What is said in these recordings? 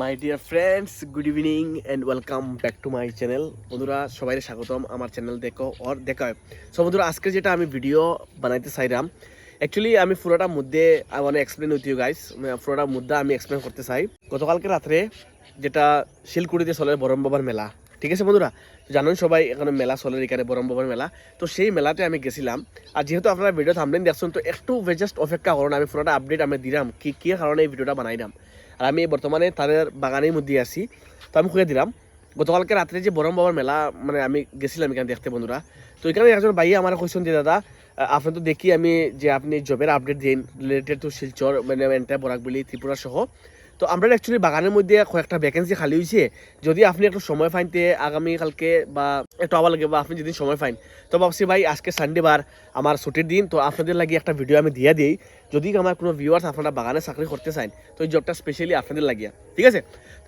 My dear friends good evening and welcome back to my channel বন্ধুরা সবাই স্বাগতম আমার চ্যানেল দেখো ওর দেখা সো বন্ধুরা, আজকে যেটা আমি ভিডিও বানাইতে চাইলাম অ্যাকচুয়ালি আমি পুরোটার মধ্যে I want explain with you guys পুরোটার মধ্যে আমি এক্সপ্লেন করতে চাই। গতকালকে রাত্রে যেটা শিলকুড়িতে চলে বরম বাবার মেলা। ঠিক আছে বন্ধুরা? জানেন সবাই, এখানে মেলা চলে এখানে বরম বাবার মেলা। তো সেই মেলাতে আমি গেছিলাম। আর যেহেতু আপনারা ভিডিও থামলেন দেখছেন, তো একটু জাস্ট অপেক্ষা করুন। আমি পুরোটা আপডেট আমি দিলাম কি কি কারণে এই ভিডিওটা বানাইলাম আর আমি বর্তমানে তাদের বাগানের মধ্যে আছি। তো আমি খুঁজে দিলাম। গতকালকে রাত্রে যে বরম বাবার মেলা মানে আমি গেছিলাম এখানে দেখতে বন্ধুরা। তো এখানে একজন ভাই আমার কোয়েশন যে, দাদা আপনি তো দেখি আমি যে আপনি জবের আপডেট দিন রিলেটেড টু শিলচর মানে এন্টার বরাকবলি ত্রিপুরা সহ তো আমরা অ্যাকচুয়ালি বাগানের মধ্যে কয়েকটা ভ্যাকেন্সি খালি হয়েছে যদি আপনি একটু সময় পাইতে আগামী কালকে বা একটু আবার লাগে বা আপনি যদি সময় পাইন। তো ভাবছি ভাই, আজকে সানডে বার, আমার ছুটির দিন, তো আপনাদের লাগে একটা ভিডিও আমি দিয়ে দিই। যদি আমার কোনো ভিউয়ার্স আপনারা বাগানে চাকরি করতে চান তো এই জবটা স্পেশালি আপনাদের লাগিয়া। ঠিক আছে?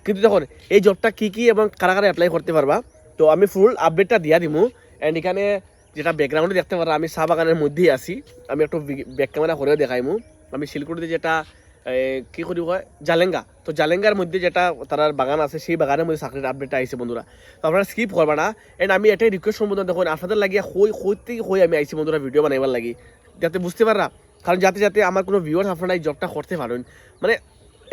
কিন্তু দেখুন, এই জবটা কি কি এবং কারা কারা অ্যাপ্লাই করতে পারবা, তো আমি ফুল আপডেটটা দিয়া দিমু। অ্যান্ড এখানে যেটা ব্যাকগ্রাউন্ডে দেখতে পারা আমি চা বাগানের মধ্যেই আছি। আমি একটু ব্যাক ক্যামেরা করেও দেখাইমু। আমি শিলকুড়িতে যেটা কি করি কয়? জালেঙ্গা। তো জালেঙ্গার মধ্যে যেটা তার বাগান আছে, সেই বাগানের মধ্যে চাকরির আপডেটটা আইছে বন্ধুরা। তো আপনারা স্কিপ করবা না। এন্ড আমি এটাই রিকোয়েস্ট করব দেখুন আপনাদের লাগিয়ে হই হই থেকে হই আমি আইছি বন্ধুরা ভিডিও বানাইবার লাগি। যাতে বুঝতে পারা কারণ যাতে যাতে আমার কোনো ভিউয়ার্স আপনারা এই জবটা করতে পারেন মানে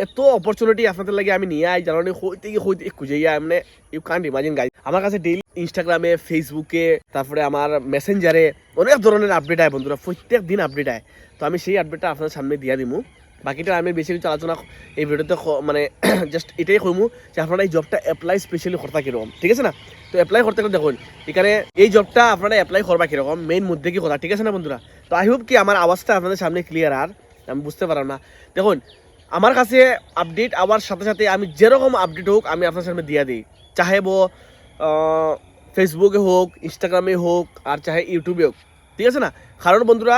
এত অপরচুনিটি আপনাদের লাগে আমি নিয়ে আই জানো হই থেকে হই থেকে খুঁজে মানে ইউ কান্ট ইমাজিন গাই আমার কাছে ডেইলি ইনস্টাগ্রামে ফেসবুকে তারপরে আমার মেসেঞ্জারে অনেক ধরনের আপডেট আয় বন্ধুরা। প্রত্যেক দিন আপডেট আয় তো আমি সেই আপডেটটা আপনাদের সামনে দিয়ে দিমু। বাকিটা আমি বেশি কিছু আলোচনা এই ভিডিওতে মানে জাস্ট এটাই কইমু যে আপনারা এই জবটা অ্যাপ্লাই স্পেশালি করতা কীরকম, ঠিক আছে না? তো অ্যাপ্লাই করতে গেলে দেখুন, এখানে এই জবটা আপনারা অ্যাপ্লাই করবা কীরকম মেইন মুদ্দে কি কথা, ঠিক আছে না বন্ধুরা? তো আই হোপ কি আমার আওয়াজটা আপনাদের সামনে ক্লিয়ার আর, আমি বুঝতে পারলাম না। দেখুন, আমার কাছে আপডেট আবার সাথে সাথে আমি যেরকম আপডেট হোক, আমি আপনার সামনে দিয়ে দিই। চাহে বো ফেসবুকে হোক ইনস্টাগ্রামে হোক, আর চাহে ইউটিউবে হোক, ঠিক আছে না? কারণ বন্ধুরা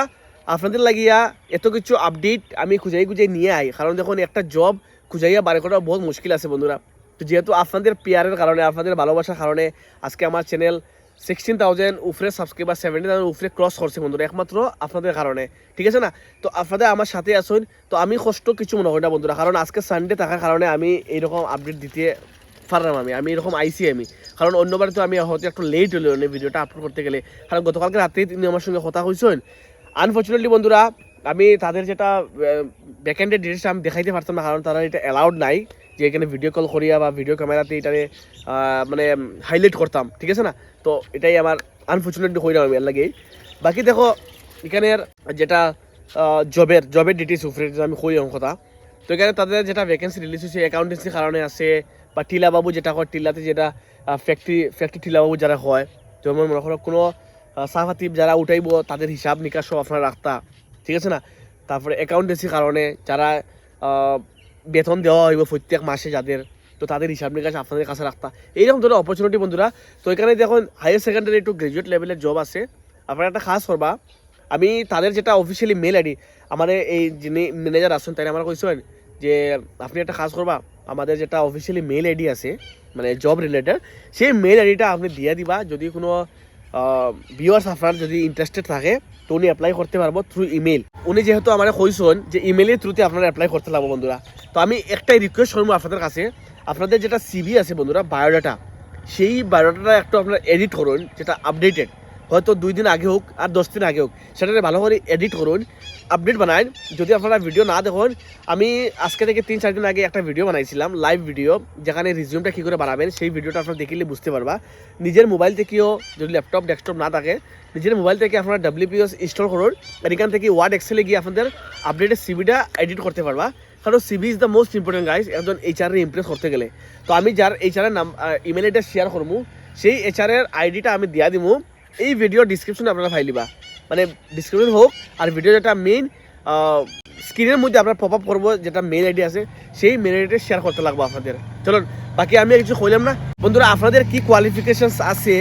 আপনাদের লাগিয়া এত কিছু আপডেট আমি খুঁজাই খুঁজাই নিয়ে আই। কারণ দেখুন, একটা জব খুঁজাইয়া বার করা বহুত মুশকিল আছে বন্ধুরা। তো যেহেতু আপনাদের পেয়ারের কারণে, আপনাদের ভালোবাসার কারণে আজকে আমার চ্যানেল সিক্সটিন থাউজেন্ড উফরে সাবস্ক্রাইবার সেভেন্টি থাউজেন্ড উফরে ক্রস করছে বন্ধুরা, একমাত্র আপনাদের কারণে। ঠিক আছে না? তো আপনাদের আমার সাথে আসুন তো আমি কষ্ট কিছু মনে করি না বন্ধুরা। কারণ আজকে সানডে থাকার কারণে আমি এইরকম আপডেট দিতে পারলাম আমি আমি এরকম আইসি আমি। কারণ অন্যবার তো আমি হয়তো একটু লেট হলো ভিডিওটা আপলোড করতে গেলে। কারণ গতকালকে রাত্রেই তিনি আমার সঙ্গে কথা হয়েছেন আনফর্চুনেটলি বন্ধুরা, আমি তাদের যেটা ব্যাকএন্ডের ডিটেলসটা আমি দেখাইতে পারতাম না, কারণ তারা এটা অ্যালাউড নাই যে এখানে ভিডিও কল করিয়া বা ভিডিও ক্যামেরাতে এটারে মানে হাইলাইট করতাম, ঠিক আছে না? তো এটাই আমার আনফর্চুনেটলি হইলাম আমি এর লাগেই। বাকি দেখো এখানের যেটা জবের জবের ডিটেলস উপরে আমি কই কথা তো এখানে তাদের যেটা ভ্যাকেন্সি রিলিজ হয়েছে অ্যাকাউন্টেন্সির কারণে আছে, বা টিলাবাবু যেটা হয়, টিলাতে যেটা ফ্যাক্টরি ফ্যাক্টরি টিলাবাবু যারা হয়, যেমন মনে করো কোনো চাহপাতি যারা উঠাইব, তাদের হিসাব নিকাশও আপনারা রাখতা, ঠিক আছে না? তারপরে অ্যাকাউন্টেন্সির কারণে যারা বেতন দেওয়া হইব প্রত্যেক মাসে যাদের, তো তাদের হিসাব নিকাশ আপনাদের কাছে রাখতা। এইরকম ধরনের অপরচুনিটি বন্ধুরা, তো এখানে দেখুন হায়ার সেকেন্ডারি একটু গ্রাজুয়েট লেভেলের জব আছে। আপনারা একটা খাস করবা, আমি তাদের যেটা অফিসিয়ালি মেল আইডি আমাদের এই যিনি ম্যানেজার আছেন তাই আমার কইছেন যে আপনি একটা কাজ করবা, আমাদের যেটা অফিসিয়ালি মেল আইডি আছে মানে জব রিলেটেড সেই মেল আইডিটা আপনি দিয়ে দিবা, যদি কোনো ভিউয়ার্স আপনার যদি ইন্টারেস্টেড থাকে, তো উনি অ্যাপ্লাই করতে পারব থ্রু ইমেল উনি যেহেতু আমার কইসন যে ইমেলের থ্রুতে আপনারা অ্যাপ্লাই করতে লাগবো বন্ধুরা। তো আমি একটাই রিকোয়েস্ট করব আপনাদের কাছে। আপনাদের যেটা সিভি আছে বন্ধুরা বায়োডাটা সেই বায়োডাটা একটু আপনারা এডিট করুন, যেটা আপডেটেড হয়তো দুই দিন আগে হোক আর দশ দিন আগে হোক, সেটাকে ভালো করে এডিট করুন। আপডেট বানান যদি আপনারা ভিডিও না দেখুন, আমি আজকে থেকে তিন চার দিন আগে একটা ভিডিও বানাইছিলাম লাইভ ভিডিও যেখানে রিজিউমটা কী করে বানাবেন, সেই ভিডিওটা আপনারা দেখিলে বুঝতে পারবা। নিজের মোবাইল থেকেও যদি ল্যাপটপ ডেস্কটপ না থাকে, নিজের মোবাইল থেকে আপনারা ডাব্লিউপিএস ইনস্টল করুন আর এখান থেকে ওয়ার্ড এক্সেলে গিয়ে আপনাদের আপডেটের সিবিটা এডিট করতে পারবা। কারণ CV is the most important guys একজন এইচআর ইমপ্রেস করতে গেলে। তো আমি যার এইচআরের নাম ইমেল আইডিটা শেয়ার করব, সেই এইচআরের আইডিটা আমি দিয়া দিমু। এই ভিডিও ডিসক্রিপশনে আপনারা ফাইলিবা মানে ডিসক্রিপশন হোক আর ভিডিও যেটা মেইন স্ক্রিনের মধ্যে আপনার পপ আপ করব, যেটা মেইল আইডি আছে, সেই মেইল আইডিটা শেয়ার করতে লাগবো আপনাদের। চলুন, বাকি আমি কিছু কইলাম না। বন্ধুরা, আপনাদের কি কোয়ালিফিকেশনস আছে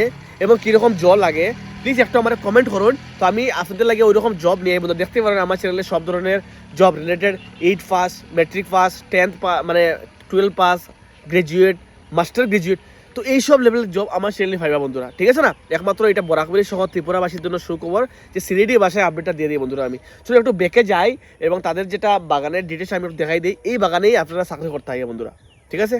এবং কীরকম জল লাগে প্লিজ একটু আমার কমেন্ট করুন। তো আমি আপনাদের লাগে ওই রকম জব নিয়ে বন্ধু দেখতে পারেন, আমার চ্যানেলে সব ধরনের job related eight pass matric pass tenth পা মানে twelve pass graduate master graduate তো এইসব লেভেলের জব আমার শ্রেণি ফাইবা বন্ধুরা, ঠিক আছে না? একমাত্র এটা বরাকবলি সহ ত্রিপুরাবাসীর জন্য সুখবর যে সিলেটি ভাষায় আপডেটটা দিয়ে দিই বন্ধুরা আমি। চলো একটু বেঁকে যাই এবং তাদের যেটা বাগানের ডিটেলস আমি দেখাই দিই। এই বাগানেই আপনারা চাকরি করতে হয় বন্ধুরা, ঠিক আছে?